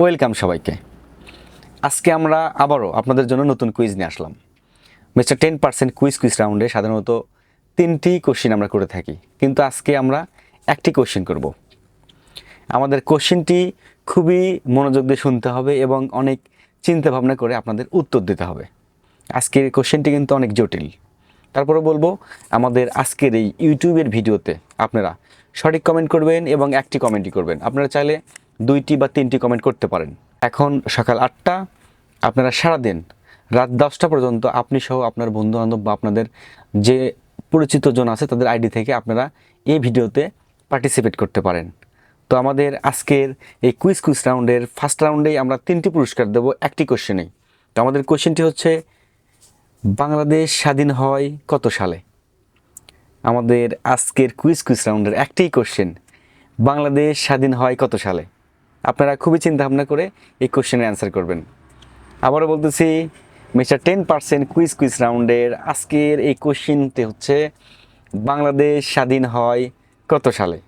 Welcome সবাইকে। আজকে আমরা আবারও আপনাদের জন্য নতুন কুইজ নিয়ে আসলাম। Mister ten percent quiz quiz রাউন্ডে সাধারণত তিনটি কোশ্চিন আমরা করে থাকি, কিন্তু আজকে আমরা একটি কোশ্চিন করব। আমাদের কোশ্চিনটি খুবই মনোযোগ দিয়ে শুনতে হবে এবং অনেক চিন্তা ভাবনা করে আপনাদের উত্তর দিতে হবে। আজকের কোশ্চেনটি কিন্তু অনেক জটিল। তারপরে বলব, আমাদের আজকের এই ইউটিউবের ভিডিওতে আপনারা সঠিক কমেন্ট করবেন এবং একটি কমেন্টই করবেন। আপনারা চাইলে দুইটি বা তিনটি কমেন্ট করতে পারেন। এখন সকাল আটটা, আপনারা সারাদিন রাত দশটা পর্যন্ত আপনি সহ আপনার বন্ধু বান্ধব বা আপনাদের যে পরিচিত জন আছে তাদের আইডি থেকে আপনারা এই ভিডিওতে পার্টিসিপেট করতে পারেন। তো আমাদের আজকের এই কুইজ কুইজ রাউন্ডের ফার্স্ট রাউন্ডেই আমরা তিনটি পুরস্কার দেবো, একটি কোশ্চেনেই তো আমাদের কোশ্চেনটি হচ্ছে, বাংলাদেশ স্বাধীন হয় কত সালে? আমাদের আজকের কুইজ কুইজ রাউন্ডের একটাই কোশ্চেন বাংলাদেশ স্বাধীন হয় কত সালে? আপনারা খুবই চিন্তা ভাবনা করে এই কোশ্চেনের অ্যান্সার করবেন। আবারও বলতেছি, mister ten percent quiz quiz রাউন্ডের আজকের এই কোশ্চেনটি হচ্ছে, বাংলাদেশ স্বাধীন হয় কত সালে?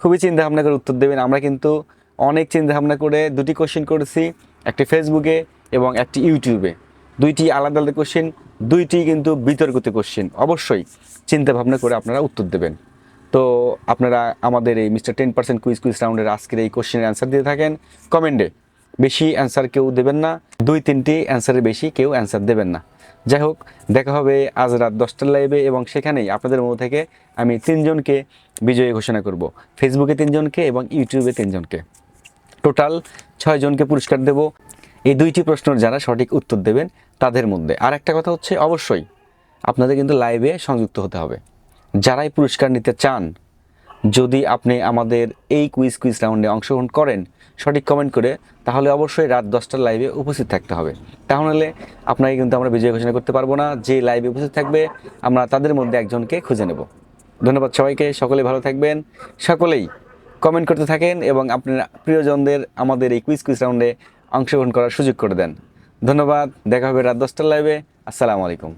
খুবই চিন্তা ভাবনা করে উত্তর দেবেন। আমরা কিন্তু অনেক চিন্তা ভাবনা করে দুটি কোশ্চেন করেছি, একটি ফেসবুকে এবং একটি ইউটিউবে দুইটি আলাদা আলাদা কোশ্চেন, দুইটি কিন্তু বিতর্কিত কোশ্চেন। অবশ্যই চিন্তা ভাবনা করে আপনারা উত্তর দেবেন। তো আপনারা আমাদের এই mister ten percent quiz quiz রাউন্ডের আজকের এই কোশ্চেনের অ্যান্সার দিয়ে থাকেন। কমেন্টে বেশি অ্যান্সার কেউ দেবেন না, দুই তিনটি অ্যান্সারের বেশি কেউ অ্যান্সার দেবেন না। যাই হোক, দেখা হবে আজ রাত দশটার লাইভে এবং সেখানেই আপনাদের মধ্যে থেকে আমি তিনজনকে বিজয়ী ঘোষণা করব। ফেসবুকে তিনজনকে এবং ইউটিউবে তিনজনকে। টোটাল ছয়জনকে পুরস্কার দেব। এই দুইটি প্রশ্নের যারা সঠিক উত্তর দেবেন তাদের মধ্যে। আর একটা কথা হচ্ছে, অবশ্যই আপনাদের কিন্তু লাইভে সংযুক্ত হতে হবে। যারাই পুরস্কার নিতে চান, যদি আপনি আমাদের এই কুইজ কুইজ রাউন্ডে অংশগ্রহণ করেন, সঠিক কমেন্ট করে, তাহলে অবশ্যই রাত দশটার লাইভে উপস্থিত থাকতে হবে। তাহলে আপনাকে কিন্তু আমরা বিজয় ঘোষণা করতে পারব না, যে লাইভে উপস্থিত থাকবে, আমরা তাদের মধ্যে একজনকে খুঁজে নেব। ধন্যবাদ সবাইকে, সকলে ভালো থাকবেন, সকলেই কমেন্ট করতে থাকেন এবং আপনার প্রিয়জনদের আমাদের এই কুইজ কুইজ রাউন্ডে অংশগ্রহণ করার সুযোগ করে দেন। ধন্যবাদ, দেখা হবে রাত দশটার লাইভে আসসালামু আলাইকুম।